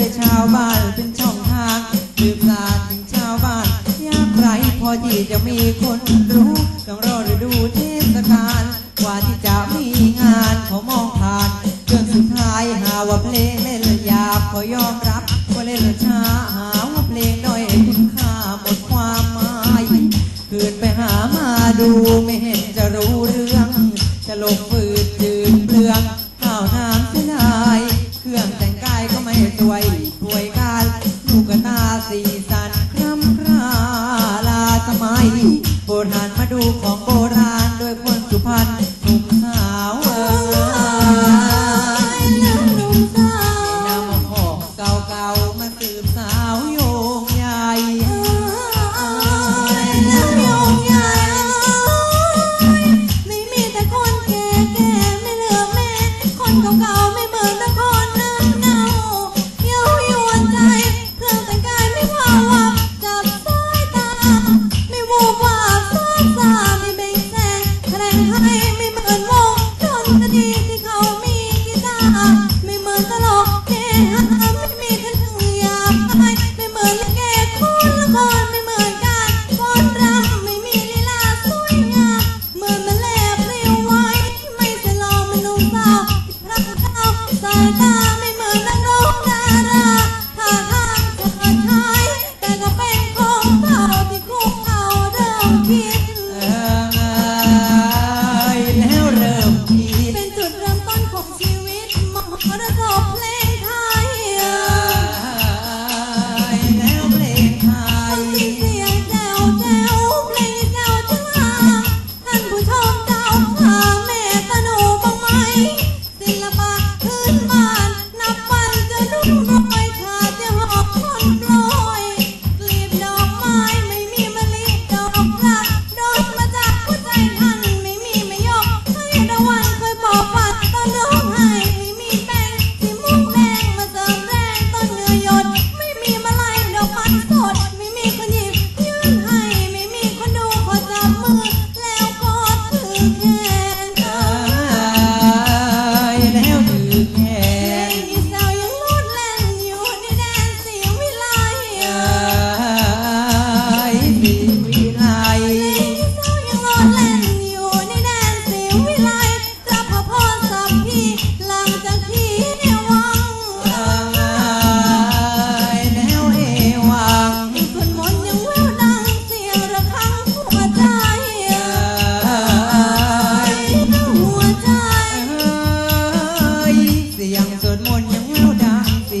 วยชาวบ้านเป็นช่องทางสืบสานถึงชาวบ้านยากไรพอที่จะมีคนรู้ต้องรอฤดูเทศกาลกว่าที่จะมีงานเขามองผ่านจนสุดท้ายหาว่าเพลงเล่นระยาบขอยอมรับว่าเล่นระช้า โปรดหันมาดูของโบ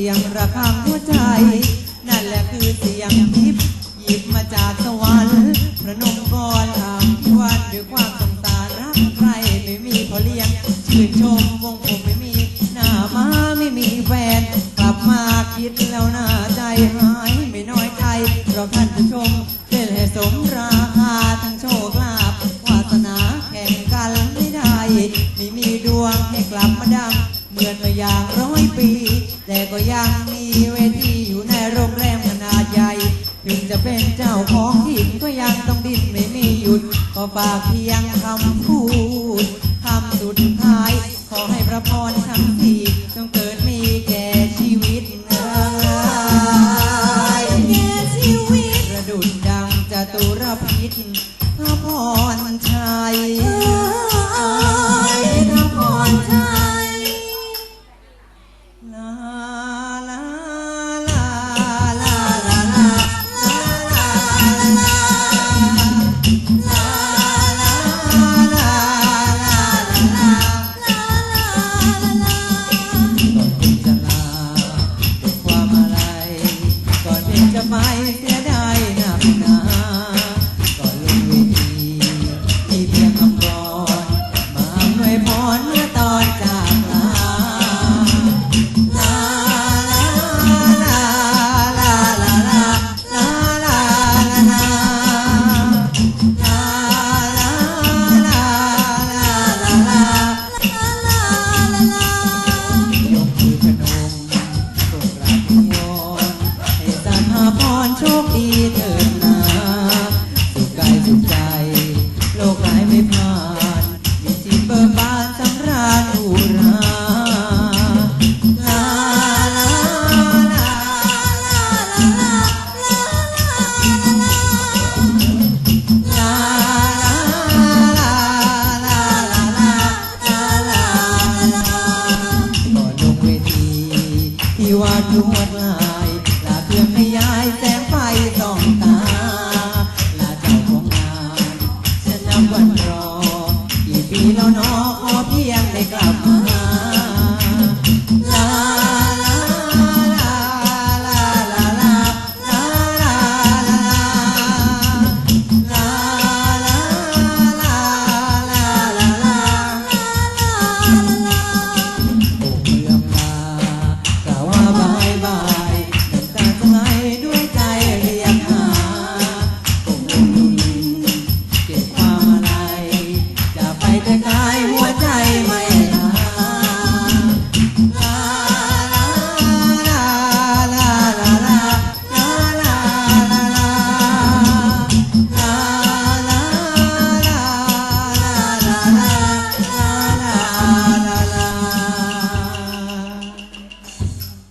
ียงระฆังหัวใจ นั่นแหละคือเสียงทิพย์หยิบมาจากสวรรค์พระนมกรอนวันด้วยความสงสารรักใครไม่มีพอเลี้ยงชื่นชมวงผมไม่มีหน้ามาไม่มีแฟน กลับมาคิดแล้วหน้าใจหายไม่น้อยใจเราท่านผู้ชมเป็นให้สมราคาทั้งโชคลาภวาสนาแข่งกันไม่ได้ ไม่มีดวงให้กลับมาดังเหมือนเมื่อยางร้อยปี แต่ก็ยังมีเวทีอยู่ในโรงแรมขนาดใหญ่ถึงจะเป็นเจ้าของที่นก็ยังต้องดิ้นไม่มีหยุด ก็ฝากเพียงคำพูดคำสุดท้าย ขอให้พระพรทั้งสี่จงเกิดมีแก่ชีวิตนะแก่ชีวิตระดุดดังจตุรพิษพระพรชัย cuatro y pido no